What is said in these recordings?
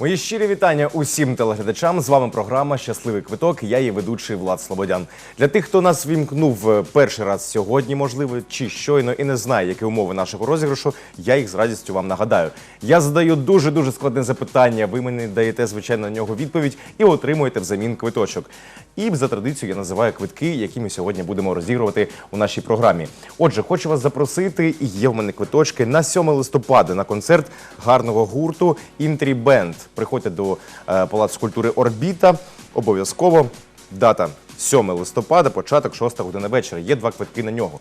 Мої щирі вітання усім телеглядачам. З вами програма Щасливий квиток. Я її ведучий Влад Слободян. Для тих, хто нас вімкнув е, перший раз сьогодні, можливо, чи щойно і не знає, які умови нашого розіграшу, я їх з радістю вам нагадаю. Я задаю дуже дуже складне запитання. Ви мені даєте звичайно на нього відповідь і отримуєте взамін квиточок. І за традицією я називаю квитки, які ми сьогодні будемо розігрувати у нашій програмі. Отже, хочу вас запросити. і Є в мене квиточки на 7 листопада на концерт гарного гурту Інтрі Бенд. Приходьте до е, Палацу культури Орбіта. Обов'язково дата 7 листопада, початок 6 година вечора. Є два квитки на нього.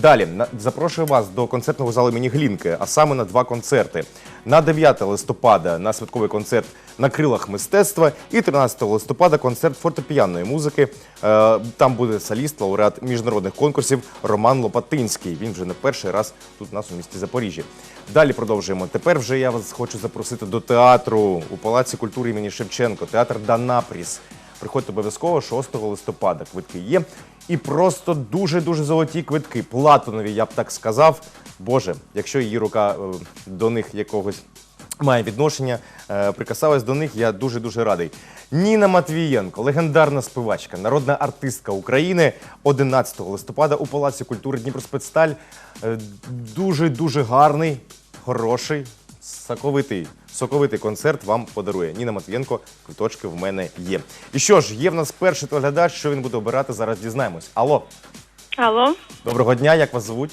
Далі запрошую вас до концертного залу імені Глінки, а саме на два концерти. На 9 листопада на святковий концерт на крилах мистецтва і 13 листопада концерт фортепіанної музики. Е, Там буде соліст, лауреат міжнародних конкурсів Роман Лопатинський. Він вже не перший раз тут у нас у місті Запоріжжя. Далі продовжуємо. Тепер вже я вас хочу запросити до театру у Палаці культури імені Шевченко, театр Данапріс. Приходьте обов'язково 6 листопада. Квитки є. І просто дуже-дуже золоті квитки. Платинові, я б так сказав. Боже, якщо її рука е, до них якогось має відношення, е, прикасалась до них, я дуже-дуже радий. Ніна Матвієнко, легендарна співачка, народна артистка України 11 листопада у Палаці культури Дніпроспецсталь. Е, Дуже-дуже гарний, хороший, соковитий, соковитий концерт вам подарує. Ніна Матвієнко, квиточки в мене є. І що ж, є в нас перший телеглядач, що він буде обирати, зараз дізнаємось. Алло, Алло, доброго дня, як вас звуть?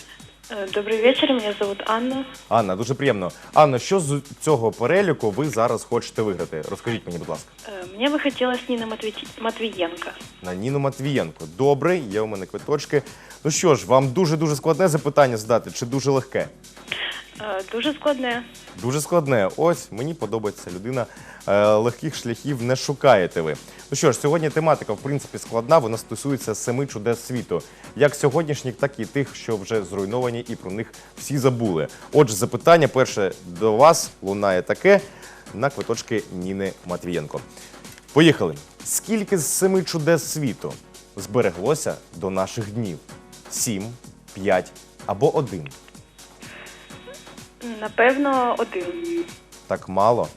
Э, добрый вечер, меня зовут Анна. Анна, дуже приємно. Анна, що з цього переліку ви зараз хочете виграти? Розкажіть мені, будь ласка. Э, Мне бы хотелось Нина Матви- Матвиенко. На Ніну Матвієнко. Добре, є у мене квиточки. Ну що ж, вам дуже-дуже складне запитання здати, чи дуже легке? Э, Дуже складне. Дуже складне. Ось мені подобається людина. Е, легких шляхів не шукаєте ви. Ну що ж, сьогодні тематика в принципі складна. Вона стосується семи чудес світу, як сьогоднішніх, так і тих, що вже зруйновані, і про них всі забули. Отже, запитання перше до вас лунає таке на квиточки Ніни Матвієнко. Поїхали. Скільки з семи чудес світу збереглося до наших днів? Сім, п'ять або один? Напевно, один. Так мало.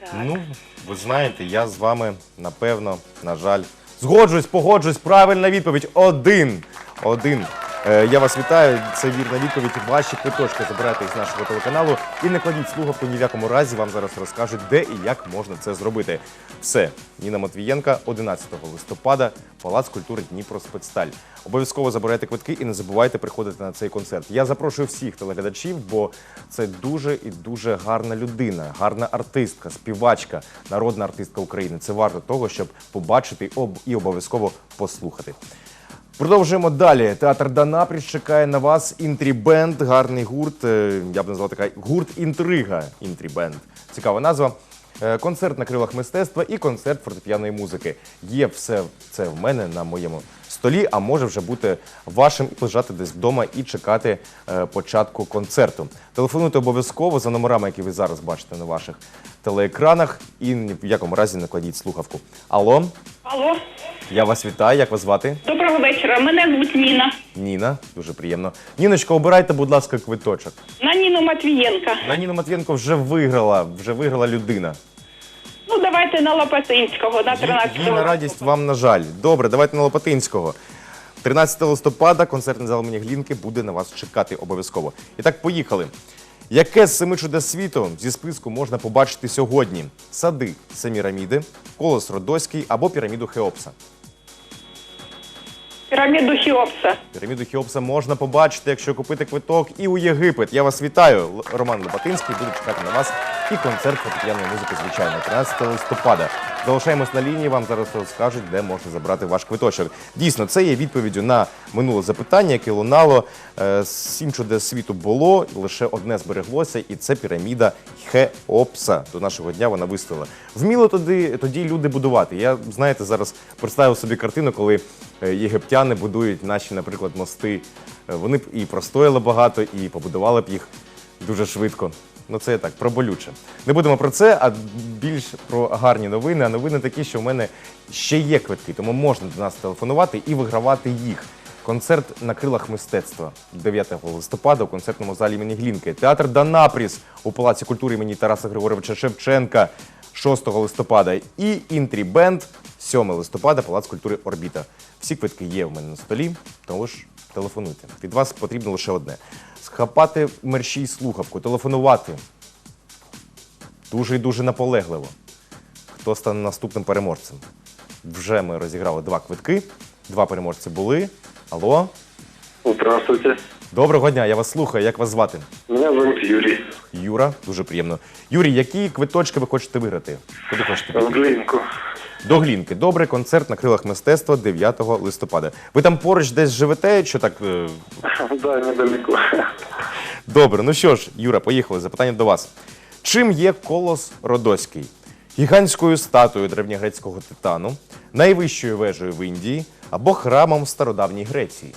Так. Ну, ви знаєте, я з вами, напевно, на жаль, згоджуюсь, погоджуюсь. Правильна відповідь. Один. Один. Е, я вас вітаю. Це вірна відповідь. Ваші квиточки забирайте з нашого телеканалу і не кладіть слухавку ні в якому разі. Вам зараз розкажуть, де і як можна це зробити. Все. Ніна Матвієнка, 11 листопада, Палац культури Дніпро Спецсталь. Обов'язково забирайте квитки і не забувайте приходити на цей концерт. Я запрошую всіх телеглядачів, бо це дуже і дуже гарна людина, гарна артистка, співачка, народна артистка України. Це варто того, щоб побачити об- і обов'язково послухати. Продовжуємо далі. Театр Данапріч чекає на вас. Інтрібенд, гарний гурт. е, Я б назвав така гурт інтрига. Інтрібенд. Цікава назва. Е, Концерт на крилах мистецтва і концерт фортепіаної музики. Є все це в мене на моєму столі, а може вже бути вашим і лежати десь вдома і чекати е, початку концерту. Телефонуйте обов'язково за номерами, які ви зараз бачите на ваших телеекранах, і ні в якому разі не кладіть слухавку. Алло, Алло, я вас вітаю. Як вас звати? доброго вечора. Мене звуть Ніна. Ніна, дуже приємно. Ніночко, обирайте, будь ласка, квиточок. На Ніну Матвієнка. На Ніну Матвієнко вже виграла, вже виграла людина. Давайте на Лопатинського, на Їй, 13 їй на радість, вам на жаль. Добре, давайте на Лопатинського. 13 листопада концертний зал імені Глінки буде на вас чекати обов'язково. І так, поїхали. Яке з семи чудес світу зі списку можна побачити сьогодні? Сади Семіраміди, Колос Родоський або піраміду Хеопса. Піраміду Хіопса. Піраміду Хеопса можна побачити, якщо купити квиток і у Єгипет. Я вас вітаю. Л- Роман Лопатинський буде чекати на вас і концерт фортепіаної музики, звичайно, 13 листопада. Залишаємось на лінії. Вам зараз розкажуть, де можна забрати ваш квиточок. Дійсно, це є відповіддю на минуле запитання, яке лунало. Е, Сім чудес світу було, лише одне збереглося, і це піраміда Хеопса. До нашого дня вона вистояла. Вміло тоді, тоді люди будувати. Я знаєте, зараз представив собі картину, коли е, єгиптяни будують наші, наприклад, мости. Е, Вони б і простояли багато, і побудували б їх дуже швидко. Ну це я так, про болюче. Не будемо про це, а більш про гарні новини. А новини такі, що в мене ще є квитки, тому можна до нас телефонувати і вигравати їх. Концерт на крилах мистецтва 9 листопада у концертному залі імені Глінки. Театр Данапріс у Палаці культури імені Тараса Григоровича Шевченка 6 листопада. І інтрі-бенд 7 листопада, Палац культури Орбіта. Всі квитки є в мене на столі, тому ж телефонуйте. Від вас потрібно лише одне: схапати мерщій слухавку, телефонувати дуже і дуже наполегливо. Хто стане наступним переможцем? Вже ми розіграли два квитки. Два переможці були. Алло, Здравствуйте. доброго дня, я вас слухаю. Як вас звати? Меня зовут Юрий. Юра, дуже приємно. Юрій, які квиточки ви хочете виграти? Куди хочете В? Глинку. До Глінки. Добре, концерт на крилах мистецтва 9 листопада. Ви там поруч десь живете? Що так? е, Да, недалеко. Добре, ну що ж, Юра, поїхали. Запитання до вас. Чим є колос Родоський? Гігантською статуєю древньогрецького титану, найвищою вежею в Індії або храмом в стародавній Греції?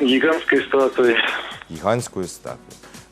Гигантской статуей. Гігантською статуєю.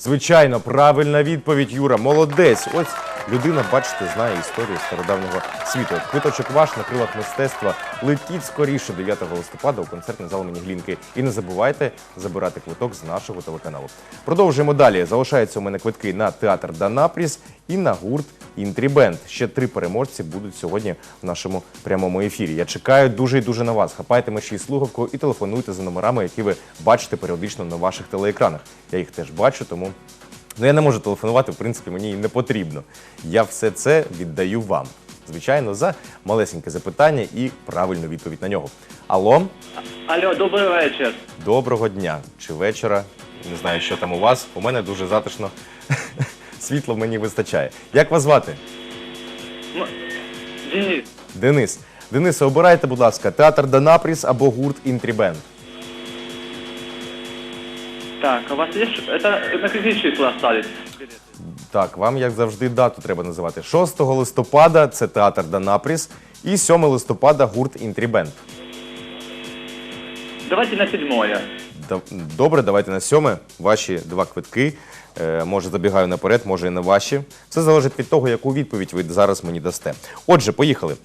Звичайно, правильна відповідь, Юра. Молодець. Ось людина, бачите, знає історію стародавнього світу. Квиточок ваш на крилах мистецтва. Летіть скоріше 9 листопада у концертний зал імені Глінки. І не забувайте забирати квиток з нашого телеканалу. Продовжуємо далі. Залишаються у мене квитки на театр Данапріс і на гурт Інтрібенд. Ще три переможці будуть сьогодні в нашому прямому ефірі. Я чекаю дуже і дуже на вас. Хапайте мерщій слухавку і телефонуйте за номерами, які ви бачите періодично на ваших телеекранах. Я їх теж бачу, тому ну, я не можу телефонувати, в принципі, мені і не потрібно. Я все це віддаю вам. Звичайно, за малесеньке запитання і правильну відповідь на нього. Алло, Алло, добрий вечір. доброго дня чи вечора. Не знаю, що там у вас. У мене дуже затишно. Світло мені вистачає. Як вас звати? М- Денис, Денис. Денисе, обирайте, будь ласка, театр Данапріс або гурт Інтрібенд. Так, у вас є ш- это на какие числа остались? Так, вам, як завжди, дату треба називати. 6 листопада це театр Данапріс і 7 листопада гурт Інтрібенд. Давайте на седьмое. Добре, давайте на 7. Ваші два квитки. Е, може, забігаю наперед, може і не ваші. Все залежить від того, яку відповідь ви зараз мені дасте. Отже, поїхали.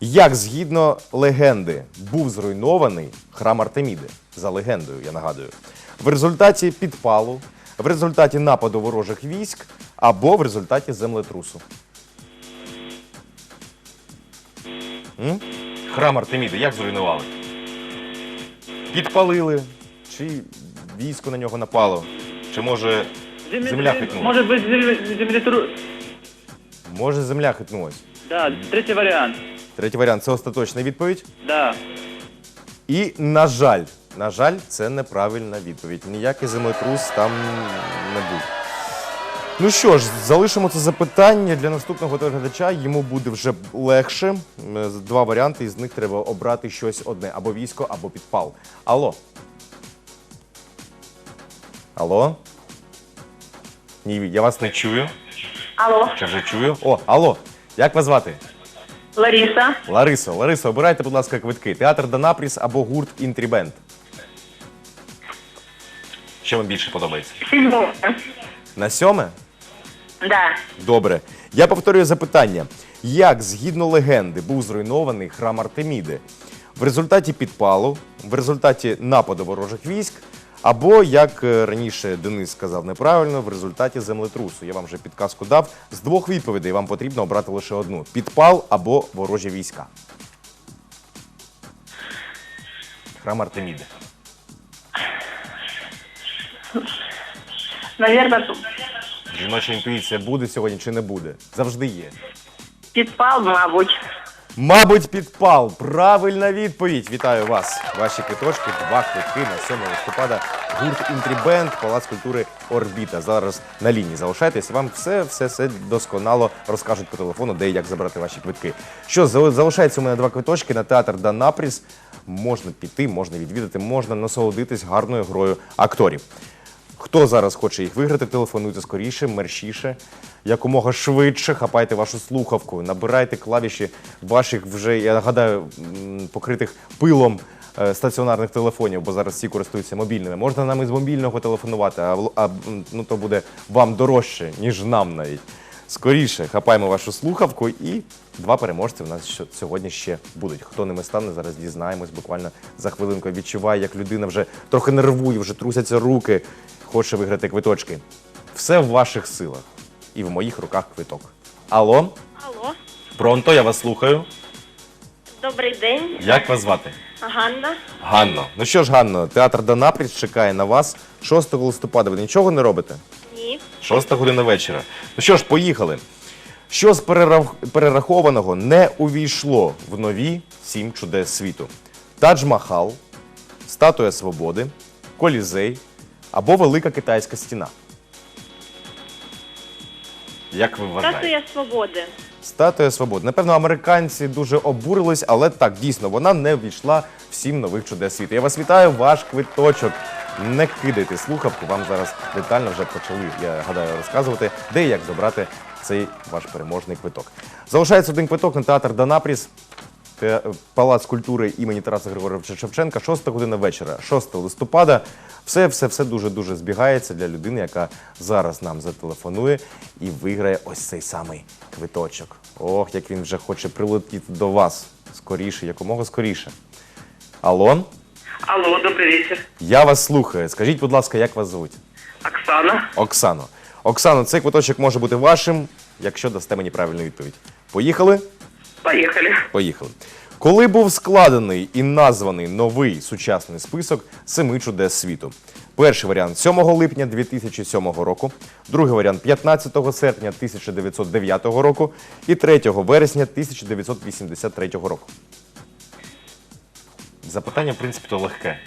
Як згідно легенди був зруйнований храм Артеміди? За легендою, я нагадую. В результаті підпалу, в результаті нападу ворожих військ або в результаті землетрусу. М? Храм Артеміди як зруйнували? Підпалили, чи військо на нього напало, чи може земля хитнула? Может быть, земле- землетру... Може земля хитнулась? Да, третий вариант. Третій варіант це остаточна відповідь. Да. І, на жаль, на жаль, це неправильна відповідь. Ніякий землетрус там не був. Ну що ж, залишимо це запитання для наступного телеглядача. Йому буде вже легше. Два варіанти, із них треба обрати щось одне: або військо, або підпал. Алло. Алло? Ні, я вас не чую. Алло, Чи вже чую? О, алло. Як вас звати? Лариса. Ларисо, Ларисо, обирайте, будь ласка, квитки. Театр Данапріс або гурт Інтрібенд. Що вам більше подобається? Седьмое. На сьоме? Да. Добре. Я повторюю запитання. Як, згідно легенди, був зруйнований храм Артеміди? В результаті підпалу, в результаті нападу ворожих військ, або, як е, раніше Денис сказав неправильно, в результаті землетрусу. Я вам вже підказку дав. З двох відповідей вам потрібно обрати лише одну: підпал або ворожі війська. Храм Артеміди. Наверное, Жіноча інтуїція буде сьогодні чи не буде? Завжди є. підпал, мабуть. Мабуть, підпал. Правильна відповідь. Вітаю вас. Ваші квиточки, два квитки на 7 листопада. Гурт Інтрібенд, Палац культури Орбіта. Зараз на лінії залишайтесь. Вам все, все, все досконало розкажуть по телефону, де і як забрати ваші квитки. Що зали- залишається у мене два квиточки на театр Данапріс. Можна піти, можна відвідати, можна насолодитись гарною грою акторів. Хто зараз хоче їх виграти, телефонуйте скоріше, мерщіше, якомога швидше. Хапайте вашу слухавку, набирайте клавіші ваших вже, я гадаю, покритих пилом е, стаціонарних телефонів, бо зараз всі користуються мобільними. Можна нам із мобільного телефонувати, а, а ну, то буде вам дорожче, ніж нам навіть. Скоріше хапаємо вашу слухавку і два переможці в нас сьогодні ще будуть. Хто ними стане, зараз дізнаємось буквально за хвилинку. Відчуваю, як людина вже трохи нервує, вже трусяться руки, хоче виграти квиточки. Все в ваших силах і в моїх руках квиток. Алло, Алло, пронто, я вас слухаю. добрий день, Як вас звати? Ганна. Ганно. Ну що ж, Ганно, театр Данапріс чекає на вас 6 листопада. Ви нічого не робите? Ні. 6 година вечора. Ну що ж, поїхали. Що з перерах- перерахованого не увійшло в нові сім чудес світу: Тадж-Махал, Статуя Свободи, Колізей або Велика Китайська стіна. Як ви вважаєте? Статуя свободи. Статуя свободи. Напевно, американці дуже обурились, але так, дійсно, вона не ввійшла в сім нових чудес світу. Я вас вітаю, ваш квиточок. Не кидайте слухавку, вам зараз детально вже почали, я гадаю, розказувати, де і як забрати цей ваш переможний квиток. Залишається один квиток на театр Данапріс. Палац культури імені Тараса Григоровича Шевченка, 6 година вечора, 6 листопада. Все, все, все дуже дуже збігається для людини, яка зараз нам зателефонує і виграє ось цей самий квиточок. Ох, як він вже хоче прилетіти до вас скоріше, якомога скоріше. Алло, Алло, добрый вечер. я вас слухаю. Скажіть, будь ласка, як вас звуть? Оксана. Оксано. Оксано, цей квиточок може бути вашим, якщо дасте мені правильну відповідь. Поїхали? Поехали. Поїхали. Коли був складений і названий новий сучасний список семи чудес світу? Перший варіант 7 липня 2007 року, другий варіант 15 серпня 1909 року і 3 вересня 1983 року. Запитання, в принципі, то легке.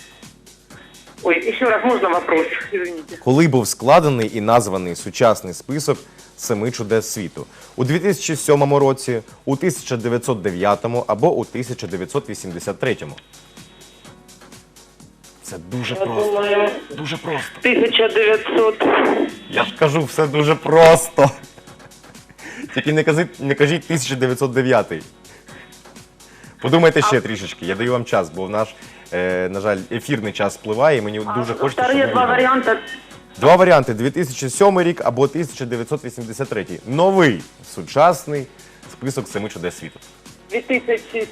Ой, еще раз можно вопрос? Извините. Коли був складений і названий сучасний список семи чудес світу? У 2007 році, у 1909 або у 1983? Це дуже просто. Думаю, Дуже просто. 1900. Я ж кажу, все дуже просто. Тільки не кажіть, не кажіть 1909. Подумайте ще трішечки, я даю вам час, бо в наш, е, на жаль, ефірний час спливає, і мені дуже хочеться, щоб Вторые ви два виграли. варианта. Два варіанти: 2007 рік або 1983. Новий сучасний список семи чудес світу. 2007.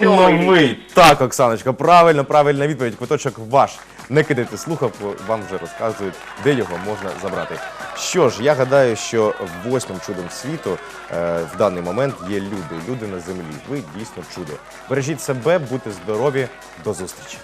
Новий. Так, Оксаночка, правильно, правильна відповідь. Квиточок ваш. Не кидайте слухавку, вам вже розказують, де його можна забрати. Що ж, я гадаю, що восьмим чудом світу е, в даний момент є люди, люди на землі. Ви дійсно чудо. Бережіть себе, будьте здорові, до зустрічі.